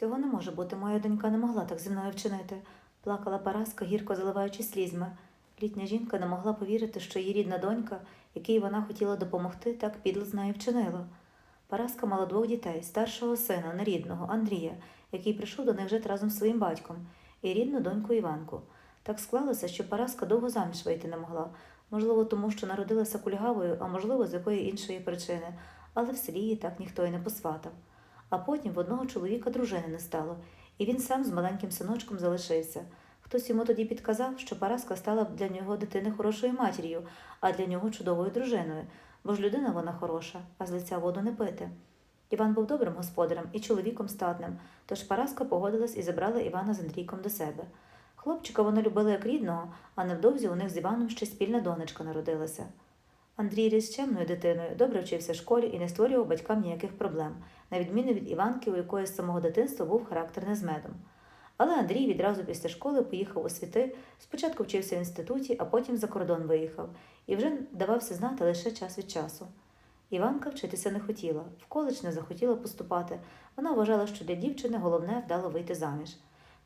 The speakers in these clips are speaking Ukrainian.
Цього не може бути, моя донька не могла так зі мною вчинити, плакала Параска, гірко заливаючи слізьми. Літня жінка не могла повірити, що її рідна донька, якій вона хотіла допомогти, так підло з нею вчинила. Параска мала двох дітей, старшого сина, нерідного, Андрія, який прийшов до них жити разом з своїм батьком, і рідну доньку Іванку. Так склалося, що Параска довго заміж вийти не могла, можливо, тому що народилася кульгавою, а можливо, з якої іншої причини, але в селі її так ніхто й не посватав. А потім в одного чоловіка дружини не стало, і він сам з маленьким синочком залишився. Хтось йому тоді підказав, що Параска стала б для нього дитини хорошою матір'ю, а для нього чудовою дружиною, бо ж людина вона хороша, а з лиця воду не пити. Іван був добрим господарем і чоловіком статним, тож Параска погодилась і забрала Івана з Андрійком до себе. Хлопчика вони любили як рідного, а невдовзі у них з Іваном ще спільна донечка народилася. Андрій ріс чемною дитиною, добре вчився в школі і не створював батькам ніяких проблем, на відміну від Іванки, у якої з самого дитинства був характер не медом. Але Андрій відразу після школи поїхав у світи, спочатку вчився в інституті, а потім за кордон виїхав, і вже давався знати лише час від часу. Іванка вчитися не хотіла, в коледж не захотіла поступати. Вона вважала, що для дівчини головне вдало вийти заміж.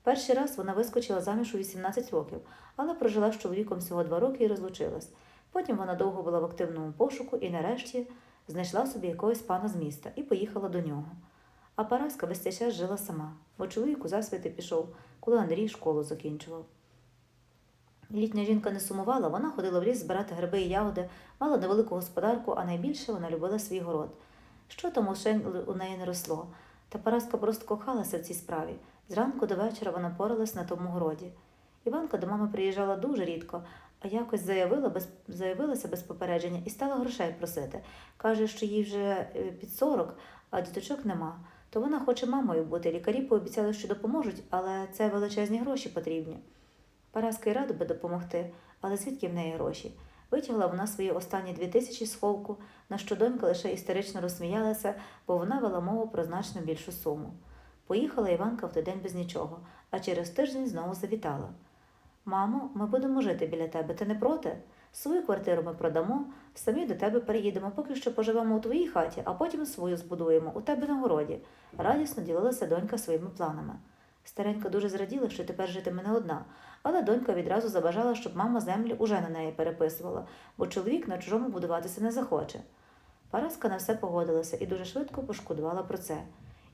Перший раз вона вискочила заміж у 18 років, але прожила з чоловіком всього два роки і розлучилась. Потім вона довго була в активному пошуку і нарешті знайшла собі якогось пана з міста і поїхала до нього. А Параска весь цей час жила сама, бо чоловік у засвіти пішов, коли Андрій школу закінчував. Літня жінка не сумувала, вона ходила в ліс збирати гриби і ягоди, мала невелику господарку, а найбільше вона любила свій город. Що там у неї не росло, та Параска просто кохалася в цій справі. Зранку до вечора вона поралась на тому городі. Іванка до мами приїжджала дуже рідко, а якось заявила без, заявилася без попередження і стала грошей просити. Каже, що їй вже е, під 40, а діточок нема. То вона хоче мамою бути. Лікарі пообіцяли, що допоможуть, але це величезні гроші потрібні. Параска й рада би допомогти, але звідки в неї гроші? Витягла вона свої останні дві тисячі з ховку, на що донька лише істерично розсміялася, бо вона вела мову про значно більшу суму. Поїхала Іванка в той день без нічого, а через тиждень знову завітала. Мамо, ми будемо жити біля тебе, ти не проти? Свою квартиру ми продамо, самі до тебе переїдемо, поки що поживемо у твоїй хаті, а потім свою збудуємо у тебе на городі. Радісно ділилася донька своїми планами. Старенька дуже зраділа, що тепер житиме не одна, але донька відразу забажала, щоб мама землі уже на неї переписувала, бо чоловік на чужому будуватися не захоче. Параска на все погодилася і дуже швидко пошкодувала про це.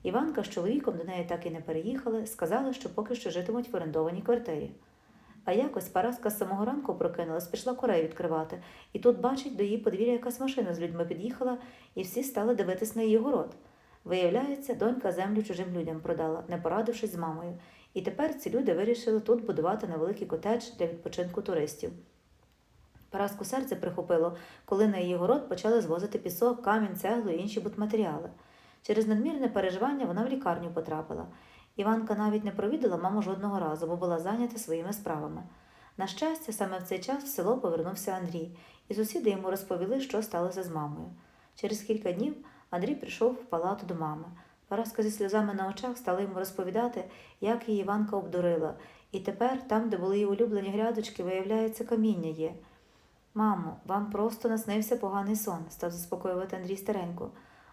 Іванка з чоловіком до неї так і не переїхали, сказали, що поки що житимуть в орендованій квартирі. А якось Параска з самого ранку прокинулась, пішла курей відкривати, і тут, бачить, до її подвір'я якась машина з людьми під'їхала, і всі стали дивитись на її город. Виявляється, донька землю чужим людям продала, не порадившись з мамою, і тепер ці люди вирішили тут будувати невеликий котедж для відпочинку туристів. Параску серце прихопило, коли на її город почали звозити пісок, камінь, цеглу і інші будматеріали. Через надмірне переживання вона в лікарню потрапила. Іванка навіть не провідала маму жодного разу, бо була зайнята своїми справами. На щастя, саме в цей час в село повернувся Андрій, і сусіди йому розповіли, що сталося з мамою. Через кілька днів Андрій прийшов в палату до мами. Параска зі сльозами на очах стала йому розповідати, як її Іванка обдурила, і тепер, там, де були її улюблені грядочки, виявляється, каміння є. Мамо, вам просто наснився поганий сон, став заспокоювати Андрій стареньку.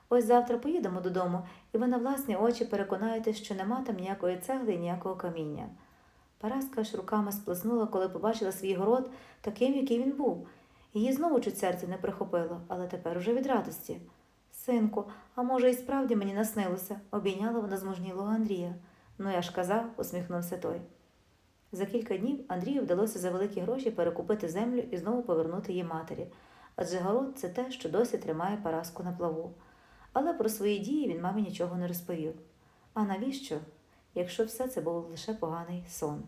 Ось завтра поїдемо додому, і ви на власні очі переконаєтесь, що нема там ніякої цегли і ніякого каміння. Параска аж руками сплеснула, коли побачила свій город таким, який він був. Її знову чуть серце не прихопило, але тепер уже від радості. Синку, а може, і справді мені наснилося, обійняла вона змужнілого Андрія. Ну, я ж казав, усміхнувся той. За кілька днів Андрію вдалося за великі гроші перекупити землю і знову повернути її матері, адже город це те, що досі тримає Параску на плаву. Але про свої дії він мамі нічого не розповів. А навіщо, якщо все це був лише поганий сон?